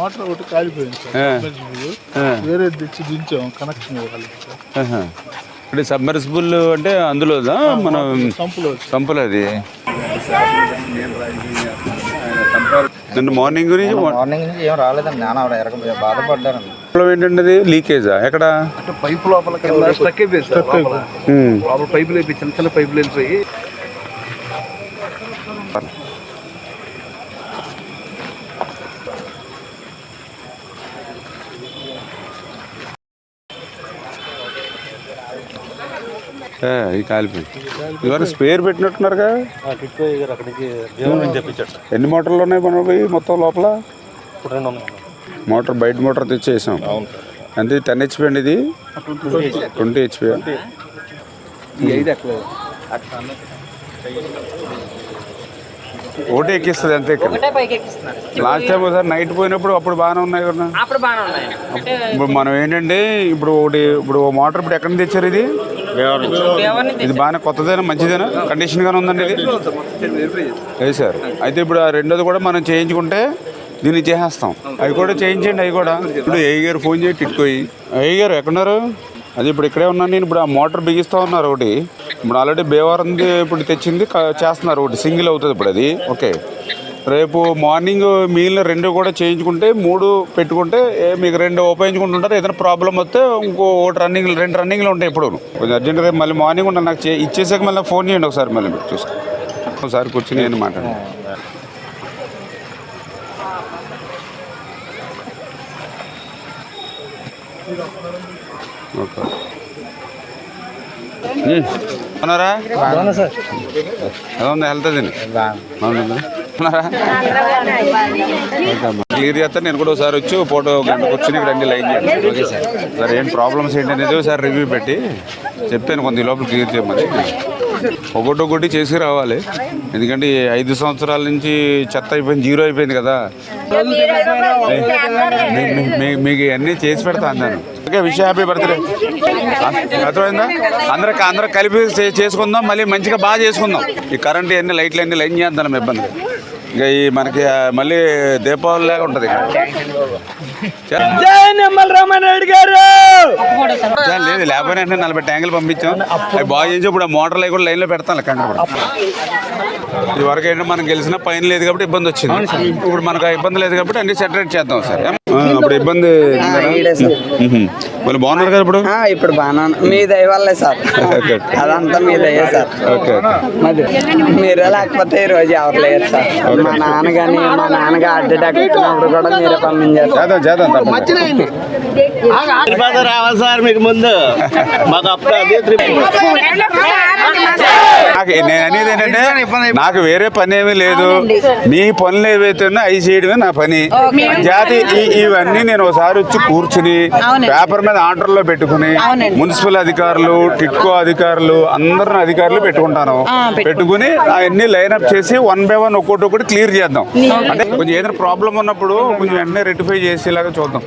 Motor ఒకటి కాలిపోయింది sir. వేరే తెచ్చి దించాం కనెక్షన్ ఇవ్వాలి. అంటే సబ్మర్సిబుల్ అంటే అందులోదా మనం సంపులో అది. నిన్న మార్నింగ్ గురించి మార్నింగ్ నుంచి ఏం రాలేదండి నాన్న ఆవిడ ఎరగ బాధపడ్డారండి. ప్రాబ్లం ఏంటంటే లీకేజా ఎక్కడ? పైపు లోపల స్టక్ అయిపోయింది సార్ లోపల. ఉమ్. లోపల పైపులు అయిపోయి చిన్న చిన్న పైపులు వెళ్ళిపోయి ఏ, ఇది కాలిపోయి. ఇవన్నీ స్పేర్ పెట్టినట్టున్నారుగా? ఎన్ని మోటార్లు ఉన్నాయి మనం పోయి మొత్తం లోపల? మోటార్ బయట మోటార్ తెచ్చేసాం. అంటే టెన్ హెచ్పి అండి ఇది? Twenty HP. ఈ ఒకటి ఎక్కిస్తుంది అంతే లాస్ట్ టైం ఒకసారి నైట్ పోయినప్పుడు అప్పుడు బాగానే ఉన్నాయి కదా. అప్పుడు బాగానే ఉన్నాయి. అంటే ఇప్పుడు మనం ఏంటంటే ఇప్పుడు ఒకటి ఇప్పుడు మోటార్ ఇప్పుడు ఎక్కడ నుంచి. తెచ్చారు ఇది ఇది బాగానే కొత్తదేనా? మంచిదేనా? కండిషన్ గానే ఉందండి ఇది? లేదు సార్ అయితే ఇప్పుడు ఆ రెండోది కూడా మనం చేయించుకుంటే దీన్ని చేసేస్తాం. అవి కూడా చేయించండి అవి కూడా. ఇప్పుడు ఏ గారు ఫోన్ చేయి టిట్టుకోయి ఏ గారు ఎక్కడున్నారు? అది ఇప్పుడు ఇక్కడే ఉన్నాను నేను. ఇప్పుడు ఆ మోటార్ బిగిస్తా ఉన్నారు ఒకటి. ఇప్పుడు ఆల్రెడీ బేవారంది ఇప్పుడు తెచ్చింది చేస్తున్నారు ఒకటి సింగిల్ అవుతుంది ఇప్పుడు అది. ఓకే. రేపు మార్నింగ్ మిగిలిన రెండు కూడా చేయించుకుంటే మూడు పెట్టుకుంటే మీకు రెండు ఉపయోగించుకుంటుంటారు ఏదైనా ప్రాబ్లం వస్తే ఇంకో ఒకటి రన్నింగ్ రెండు రన్నింగ్లు ఉంటాయి ఇప్పుడు కొంచెం అర్జెంట్ రేపు మళ్ళీ మార్నింగ్ ఉంటాను నాకు చే- ఇచ్చేసాక మళ్ళీ ఫోన్ చేయండి ఒకసారి మళ్ళీ మీరు చూసుకో ఒకసారి కూర్చుని నేను మాట్లాడండి ఓకే. ఉన్నారా? ఎలా ఉంది హెల్త్ అది క్లియర్ చేస్తే నేను కూడా ఒకసారి వచ్చి ఫోటో గంట కూర్చుని ఇక్కడ అన్ని లైన్ చేయండి. ఓకే సార్ సార్ ఏం ప్రాబ్లమ్స్ ఏంటి అనేది ఒకసారి రివ్యూ పెట్టి చెప్తాను కొంత లోపల క్లియర్ చేయమని ఒకటి ఒకటి చేసి రావాలి ఎందుకంటే ఐదు సంవత్సరాల నుంచి చెత్త అయిపోయింది జీరో అయిపోయింది కదా. మీకు అన్నీ చేసి పెడతా అన్నాను. ఓకే విషయ హ్యాపీ బర్త్డే. అర్థమైందా? అందరూ అందరూ కలిపి చేసుకుందాం మళ్ళీ మంచిగా బాగా చేసుకుందాం. ఈ కరెంట్ అన్ని లైట్లు అన్ని లైన్ చేద్దాం ఇబ్బంది. ఇంకా ఈ మనకి మళ్ళీ దీపావళి లాగా ఉంటుంది లేదు లేకపోయినా వెంటనే నలభై ట్యాంకులు పంపించాం. అవి బాగా చేసి ఇప్పుడు ఆ మోటార్లు అవి కూడా లైన్లో పెడతాం కంటే ఇది వరకు ఏంటంటే మనం గెలిచిన పైన లేదు కాబట్టి ఇబ్బంది వచ్చింది. ఇప్పుడు మనకు ఆ ఇబ్బంది లేదు కాబట్టి అన్ని సెటరేట్ చేద్దాం సార్. అప్పుడు ఇబ్బంది మ్మ్. వాళ్ళు బాగున్నారు కదా ఇప్పుడు? ఆ, ఇప్పుడు బాగా మీ దయ వల్లే సార్. అదంతా మీ దయ సార్. Okay okay. మరి మీరే లేకపోతే ఈ రోజు ఎవరు లేరు సార్? మా నాన్న కానీ మా నాన్నగా హార్ట్ అటాక్ వచ్చినప్పుడు కూడా మీరే పంపించారు. రావాలి సార్ మీకు ముందు. మాకు అప్పుడు అదే నాకు నేను అనేది ఏంటంటే నాకు వేరే పని ఏమీ లేదు. మీ పనులు ఏవైతే అవి చేయడమే నా పని. జాతి ఈ- ఇవన్నీ నేను ఒకసారి వచ్చి కూర్చుని పేపర్ మీద ఆర్డర్లో పెట్టుకుని మున్సిపల్ అధికారులు టిట్కో అధికారులు అందరిని అధికారులు పెట్టుకుంటాను. పెట్టుకుని అవన్నీ లైన్అప్ చేసి వన్ బై వన్ ఒక్కొక్కటి ఒకటి క్లియర్ చేద్దాం. అంటే కొంచెం ఏదైనా ప్రాబ్లం ఉన్నప్పుడు కొంచెం వెంటనే రెక్టిఫై చేసేలాగా చూద్దాం.